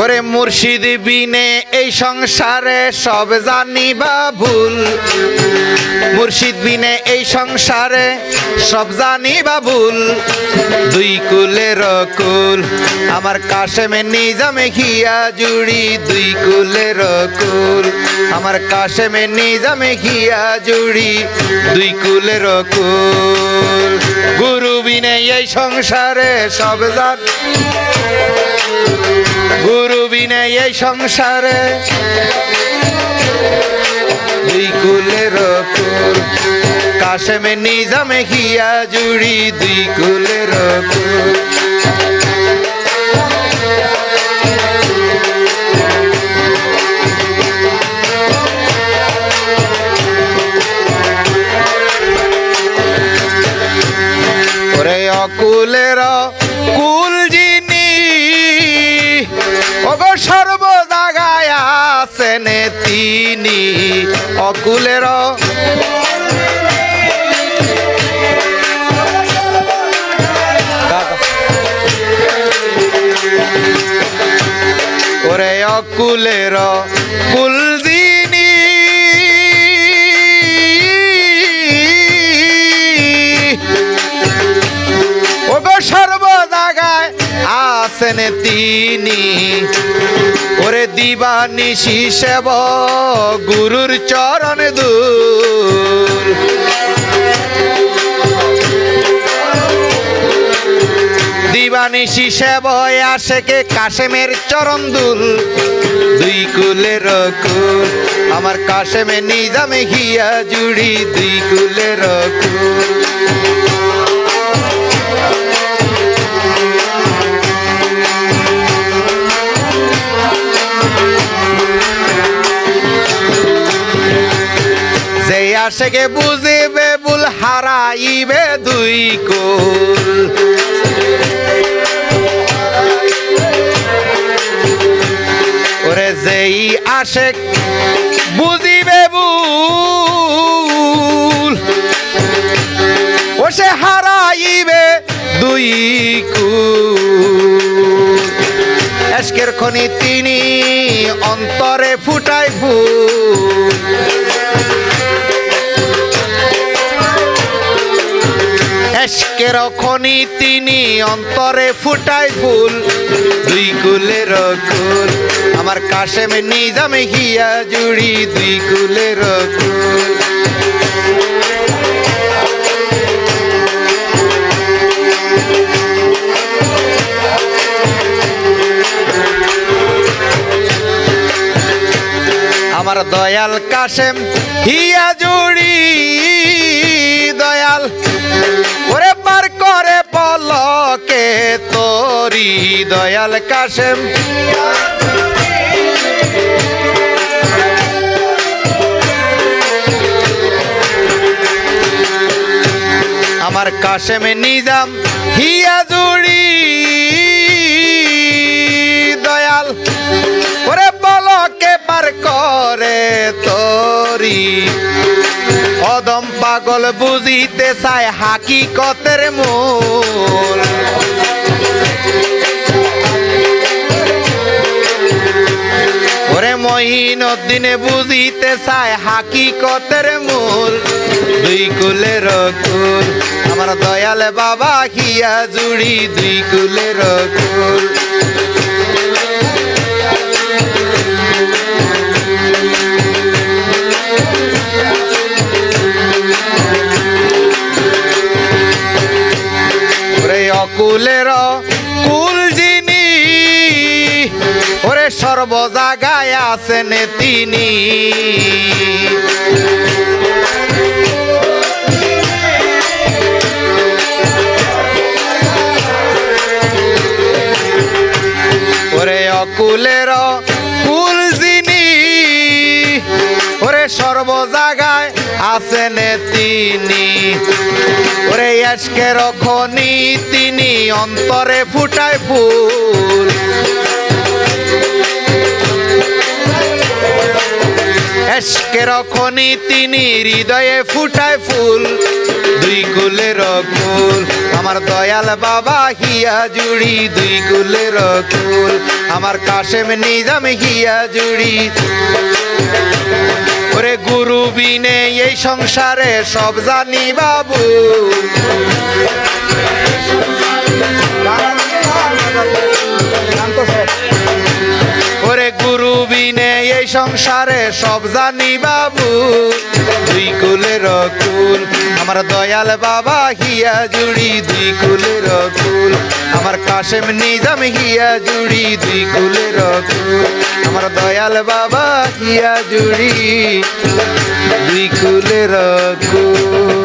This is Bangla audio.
ওরে মুর্শিদ বিনে এই সংসারে সব জানিবা ভুল। মুর্শিদ বিনে এই সংসারে সব জানিবা ভুল। দুই কুলের কুল আমার কাশেমে নিজামে ঘিয়া জুড়ি। দুই কুলের কুল আমার কাশেমে নিজামে ঘিয়া জুড়ি। দুই কুলের কুল গুরু বিনে এই সংসারে সব জান গুরু বিনে এই সংসারে। কাশেমে নিজামে ঘিয়া জুড়ি দুই কুলের অকুলের কুল আছেন তিনি অকুলের ওরে অকুলের কুল আছেন তিনি। ওরে দিবানিশি সেব গুরুর চরণ দূর। দিবানিশি সেবয় আসে কে কাশেমের চরণ দুল দুই কুলের কুল আমার কাশেমে নিজামে ঘিয়া জুড়ি। দুই কুলের কুল আশেকে বুঝিবে বুল হারাইবে দুই কুল। ওরে যেই আশেক বুঝিবে বুল ও সে হারাইবে দুই কুল। এসকের খনি তিনি অন্তরে ফুটাই ফুল। এসকের খনি তিনি অন্তরে ফুটাই ফুল। দুই কুলের কুল আমার কাশেমে নিজামে ঘিয়া জুড়ি দুই কুলের কুল দয়াল কাশেম হিয়া জুড়ি, দয়াল। ওরে পার করে পলকে তোরি দয়াল কাশেম। আমার কাশেম নিজাম হিয়া জুড়ি। পাগল বুঝিতে চায় হাকিকতের মূল। ওরে দিনে বুঝিতে চায় হাকিকতের মূল। দুই কুলের কুল, আমার দয়াল বাবা হিয়া জুড়ি দুই কুলের কুল। ওরে অকুলের কুল যিনি, ওরে সর্ব জাগায় আছেন তিনি। ওরে অকুলের কুল যিনি, ওরে সর্ব জাগায় আছেন তিনি। ওরে আজকে রখনি তিনি অন্তরে ফুটায় ফুল। এসকের খনি তিনি হৃদয়ে ফুটায় ফুল। দুই কুলের কুল আমার দয়াল বাবা হিয়া জুড়ি দুই কুলের কুল আমার কাশেম নিজাম হিয়া জুড়ি। ওরে গুরু বিনে এই সংসারে সব জানি বাবু। ওরে গুরু বিনে এই সংসারে সব জানি বাবু। দুই কুলের কুল, আমার দয়াল বাবা হিয়া জুড়ি। দুই কুলের কুল, আমার কাশেম নিজাম হিয়া জুড়ি। দুই কুলের কুল দয়াল বাবা হিয়া জুড়ি। দুই কুলের কুল